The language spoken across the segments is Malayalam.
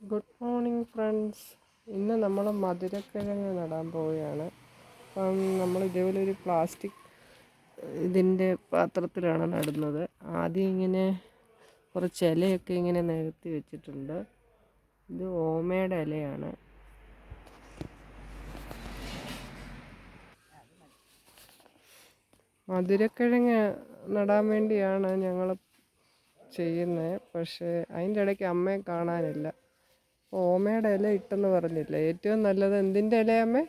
ഗുഡ് മോർണിംഗ് ഫ്രണ്ട്സ് ഇന്ന് നമ്മൾ മധുരക്കിഴങ്ങ് നടാൻ പോവുകയാണ്. അപ്പം നമ്മൾ ഇതേപോലെ ഒരു പ്ലാസ്റ്റിക് ഇതിന്റെ പാത്രത്തിലാണ് നടുന്നത്. ആദ്യം ഇങ്ങനെ കുറച്ച് ഇലയൊക്കെ ഇങ്ങനെ നികത്തി വെച്ചിട്ടുണ്ട്. ഇത് ഓമയുടെ ഇലയാണ്. മധുരക്കിഴങ്ങ് നടാൻ വേണ്ടിയാണ് ഞങ്ങൾ ചെയ്യുന്നത്. പക്ഷേ അതിന്റെ ഇടയ്ക്ക് അമ്മയെ കാണാനില്ല. ഓമയുടെ ഇല ഇട്ടെന്ന് പറഞ്ഞില്ല? ഏറ്റവും നല്ലത് എന്തിന്റെ ഇലയമ്മേ?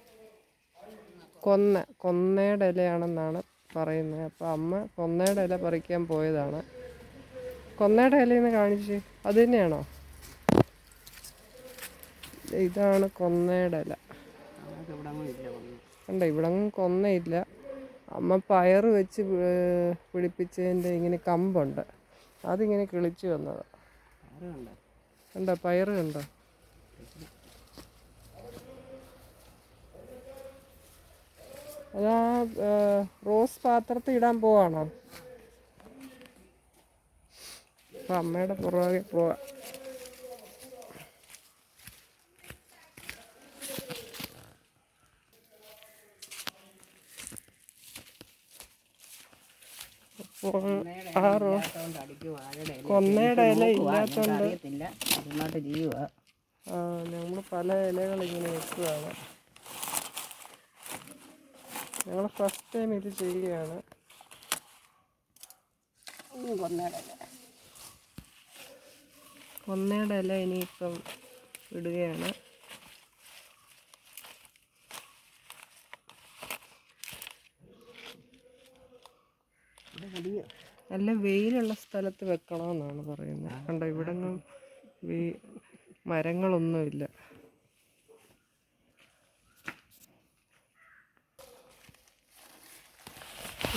കൊന്ന കൊന്നയുടെ ഇലയാണെന്നാണ് പറയുന്നത്. അപ്പോൾ അമ്മ കൊന്നയുടെ ഇല പറിക്കാൻ പോയതാണ്. കൊന്നയുടെ ഇലയെന്ന് കാണിച്ച് അത് തന്നെയാണോ? ഇതാണ് കൊന്നയുടെ ഇല. കണ്ടോ ഇവിടെ കൊന്നയില്ല. അമ്മ പയർ വെച്ച് പിടിപ്പിച്ചതിന്റെ ഇങ്ങനെ കമ്പുണ്ട്. അതിങ്ങനെ കിളിച്ച് വന്നതാണ് കണ്ടോ പയറ് കണ്ടോ അതാ റോസ് പാത്രത്തിൽ ഇടാൻ പോവാണോ? അമ്മയുടെ പുറകെ പോവാ. കൊന്നയുടെ ഇല ഇല്ലാത്തോണ്ട് ആ നമ്മൾ പല ഇലകൾ ഇങ്ങനെ വെക്കുകയാണ് ഞങ്ങൾ ഫസ്റ്റ് ടൈം ഇത് ചെയ്യുകയാണ്. ഒന്നേടെ അല്ല ഇല. ഇനിയിപ്പം ഇടുകയാണ്. നല്ല വെയിലുള്ള സ്ഥലത്ത് വെക്കണമെന്നാണ് പറയുന്നത്. കണ്ടോ ഇവിടെ ഒന്നും മരങ്ങളൊന്നുമില്ല.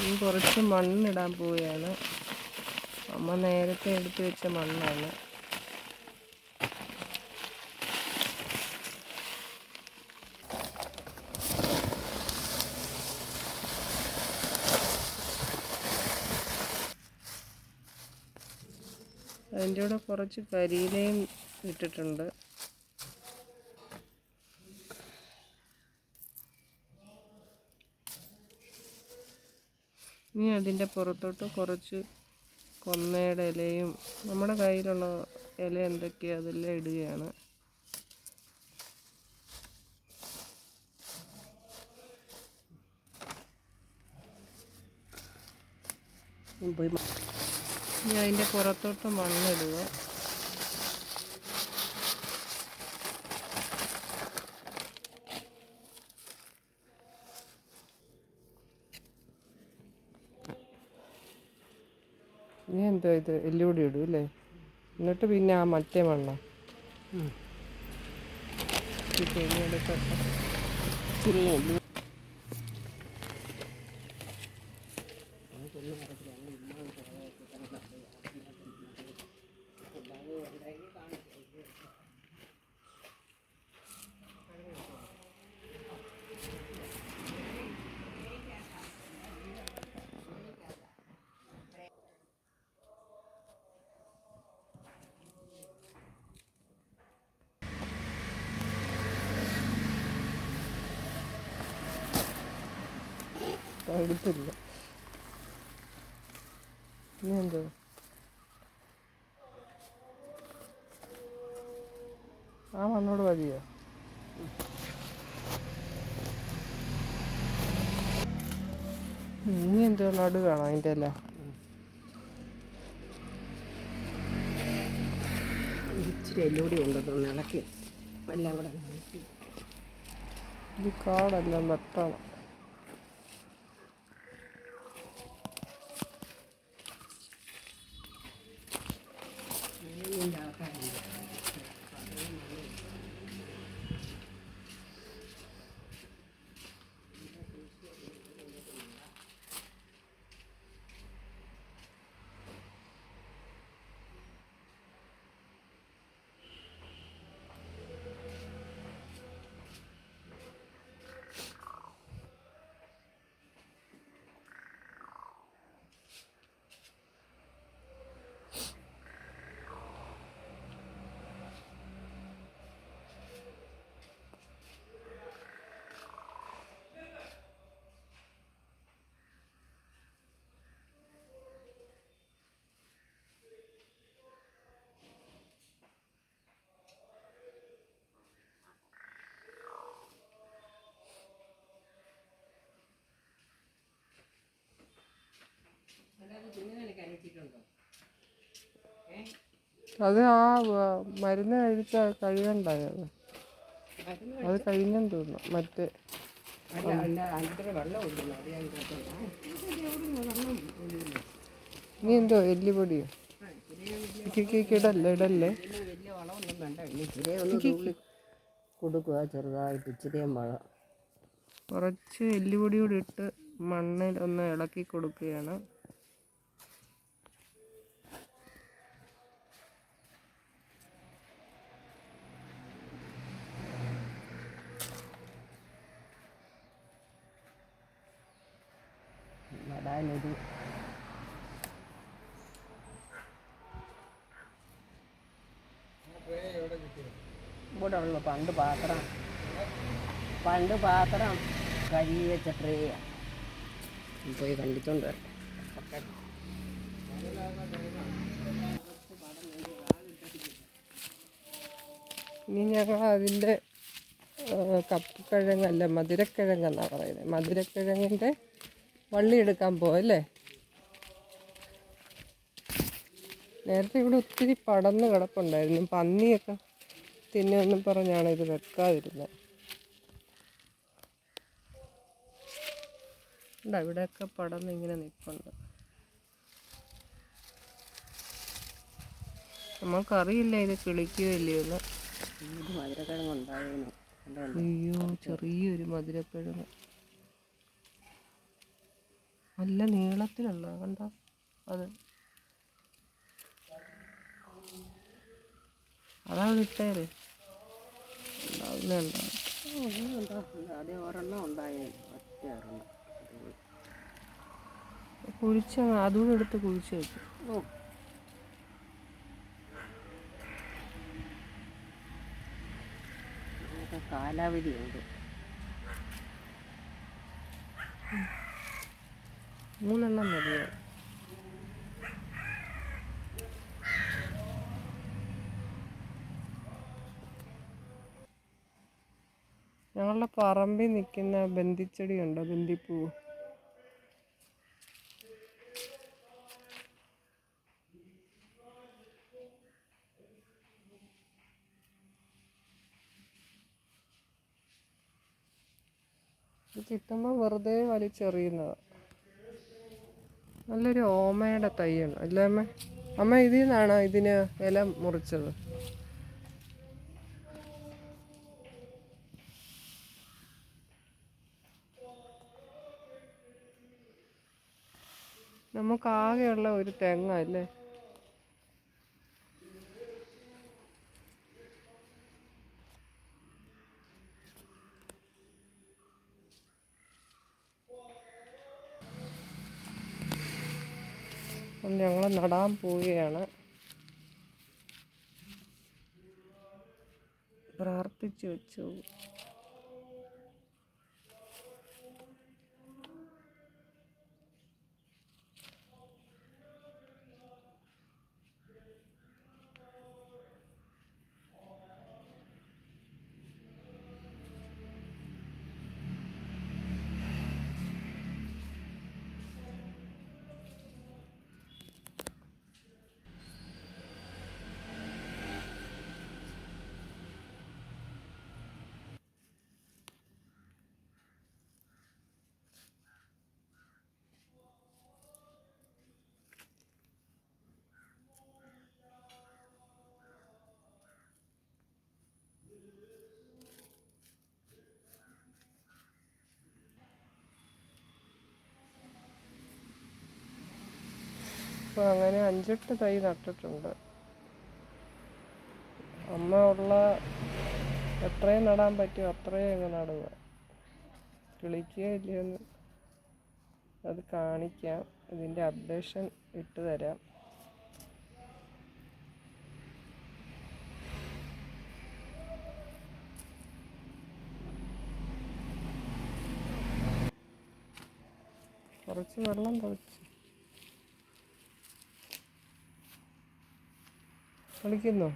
ഇനി കുറച്ച് മണ്ണിടാൻ പോവുകയാണ്. അമ്മ നേരത്തെ എടുത്തു വെച്ച മണ്ണാണ്. അതിന്റെ കൂടെ കുറച്ച് കരിയിലയും ഇട്ടിട്ടുണ്ട്. ഇനി അതിന്റെ പുറത്തോട്ട് കുറച്ച് കൊന്നയുടെ ഇലയും നമ്മുടെ കയ്യിലുള്ള ഇല എന്തൊക്കെയോ അതെല്ലാം ഇടുകയാണ്. അതിന്റെ പുറത്തോട്ട് മണ്ണിടുക. ഇനി എന്തോ ഇത് എല്ലുകൂടി ഇടും അല്ലേ? എന്നിട്ട് പിന്നെ ആ മറ്റേ മണ്ണ. ഇച്ചിരി എടുത്തില്ല. ഇനി എന്തോ ആ മണ്ണോട് മതിയോ? ഇനി എന്തോ നടുകയാണോ അതിന്റെ അല്ല ഇച്ചിരി എല്ലോടി കൊണ്ടുവന്ന് ഇളക്കി. എല്ലാം കൂടെ. ഇത് കാടെല്ലാം വെട്ടണം 对呀，对 അത് ആ മരുന്ന് കഴിച്ച കഴുകണ്ടായത് മരുന്ന് അത് കഴിഞ്ഞെന്ന് തോന്നുന്നു. മറ്റേ അത് നീ എന്തോ എല്ലുപൊടിയോ? ഇടല്ലേ ഇടല്ലേ? കൊടുക്കുക ചെറുതായിട്ട് ഇച്ചിരി മഴ. കുറച്ച് എല്ലുപൊടി കൂടി ഇട്ട് മണ്ണിൽ ഒന്ന് ഇളക്കി കൊടുക്കുകയാണ്. ഇവിടെ ഉള്ളു പണ്ട് പാത്രം. പണ്ട് പാത്രം കഴുകി വെച്ച ട്രേ പോയി കണ്ടിട്ടുണ്ട്. ഇനി ഞങ്ങൾ അതിന്റെ കപ്പക്കിഴങ്ങല്ല മധുരക്കിഴങ്ങെന്നാണ് പറയുന്നത് മധുരക്കിഴങ്ങിന്റെ വള്ളി എടുക്കാൻ പോവല്ലേ? നേരത്തെ ഇവിടെ ഒത്തിരി പടന്ന് കിടപ്പുണ്ടായിരുന്നു. പന്നിയൊക്കെ തിന്നുമെന്നും പറഞ്ഞാണ് ഇത് വെക്കാതിരുന്നത് ഇതാ ഇവിടെയൊക്കെ പടന്ന് ഇങ്ങനെ നിൽപ്പുണ്ട് നമ്മൾക്കറിയില്ല ഇത് കിളിക്കുകയോ ഇല്ലയോ എന്ന് മധുരക്കിഴങ്ങ് ഉണ്ടായിരുന്നു. കണ്ടോ? അയ്യോ ചെറിയൊരു മധുരക്കിഴങ്ങ്. നല്ല നീളത്തിലുള്ള കണ്ടോ? അത് അതാ ഇട്ടേര്. അതേ ഒരെണ്ണം ഉണ്ടായിരുന്നു ഒറ്റ ഒരെണ്ണം കുഴിച്ച അതുകൂടെ എടുത്ത് കുഴിച്ച് ഓ. ഇതിനൊക്കെ കാലാവധിയുണ്ട് മൂന്നെണ്ണം മതിയോ ഞങ്ങളുടെ പറമ്പിൽ നിൽക്കുന്ന ബന്ധിച്ചെടി ഉണ്ടോ ബന്ധിപ്പൂ. ഇത് കിട്ടുമ്പോൾ വെറുതെ വലിച്ചെറിയുന്നത്. നല്ലൊരു ഓമയുടെ തൈയാണ്. അല്ലേ അമ്മ? അമ്മ ഇതിൽ നിന്നാണോ ഇതിന് ഇല മുറിച്ചത്? നമുക്കാകെയുള്ള ഒരു തെങ്ങ അല്ലേ? ഞങ്ങൾ നടാൻ പോവുകയാണ്. പ്രാർത്ഥിച്ചു വെച്ചു. അപ്പോൾ അങ്ങനെ അഞ്ചെട്ട് തൈ നട്ടിട്ടുണ്ട്. അമ്മ ഉള്ള എത്രയും നടാൻ പറ്റുമോ അത്രയും അങ്ങ് നടുക. കിളിക്കുകയോ ഇല്ലയെന്ന് അത് കാണിക്കാം. ഇതിന്റെ അപ്ഡേഷൻ ഇട്ട് തരാം. കുറച്ച് വെള്ളം തളിച്ച്. കളിക്കുന്നോ